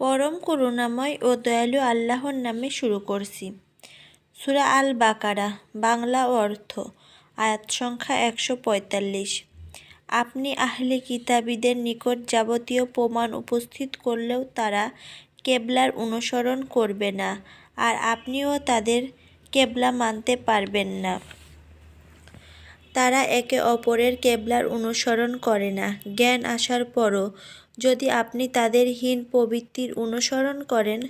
পরম করুণাময় ও দয়ালু আল্লাহর নামে শুরু করছি। সুরা আল বাকারা বাংলা অর্থ, আয়াত সংখ্যা একশো পঁয়তাল্লিশ। আপনি আহলে কিতাবীদের নিকট যাবতীয় প্রমাণ উপস্থিত করলেও তারা কেবলার অনুসরণ করবে না, আর আপনিও তাদের কেবলা মানতে পারবেন না। তারা একে অপরের কেবলার অনুসরণ করে না। জ্ঞান আসার পরও যদি আপনি তাদের হীন প্রবৃত্তির অনুসরণ করেন,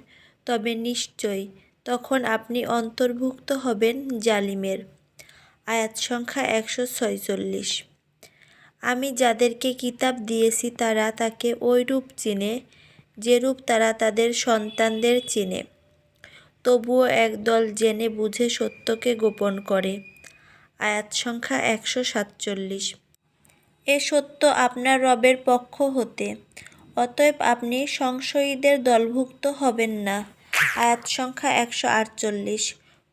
তবে নিশ্চয় তখন আপনি অন্তর্ভুক্ত হবেন জালিমের। আয়াত সংখ্যা একশো ছয়চল্লিশ। আমি যাদেরকে কিতাব দিয়েছি, তারা তাকে ওই রূপ চিনে, যেরূপ তারা তাদের সন্তানদের চিনে। তবুও একদল জেনে বুঝে সত্যকে গোপন করে। আয়াত সংখ্যা একশো সাতচল্লিশ। এ সত্য আপনার রবের পক্ষ হতে, অতএব আপনি সংশয়ীদের দলভুক্ত হবেন না। আয়াত সংখ্যা একশো আটচল্লিশ।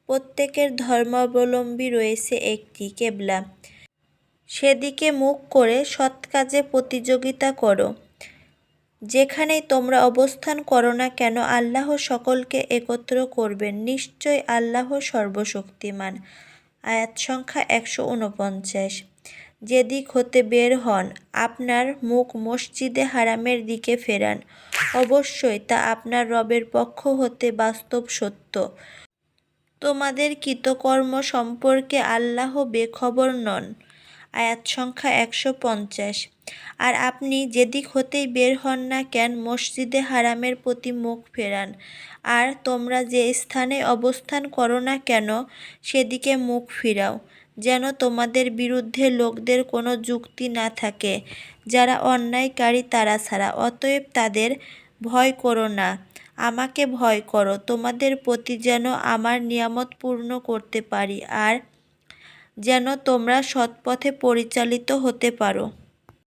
প্রত্যেকের ধর্মাবলম্বী রয়েছে একটি কেবলা। সেদিকে মুখ করে সৎ কাজে প্রতিযোগিতা করো। যেখানেই তোমরা অবস্থান করো না কেন, আল্লাহ সকলকে একত্র করবেন। নিশ্চয় আল্লাহ সর্বশক্তিমান। আয়াত সংখ্যা একশো উনপঞ্চাশ। যেদিক হতে বের হন, আপনার মুখ মসজিদে হারামের দিকে ফেরান। অবশ্যই তা আপনার রবের পক্ষ হতে বাস্তব সত্য। তোমাদের কৃতকর্ম সম্পর্কে আল্লাহ বেখবর নন। আয়াত সংখ্যা একশো পঞ্চাশ। আর আপনি যেদিক হতেই বের হন না কেন মসজিদে হারামের প্রতি মুখ ফেরান। আর তোমরা যে স্থানে অবস্থান করো না কেন সেদিকে মুখ ফিরাও, যেন তোমাদের বিরুদ্ধে লোকদের কোনো যুক্তি না থাকে, যারা অন্যায়কারী তারা ছাড়া। অতএব তাদের ভয় করো না। আমাকে ভয় করো, তোমাদের প্রতি যেন আমার নিয়ামত পূর্ণ করতে পারি। আর যেন তোমরা সৎপথে পরিচালিত হতে পারো।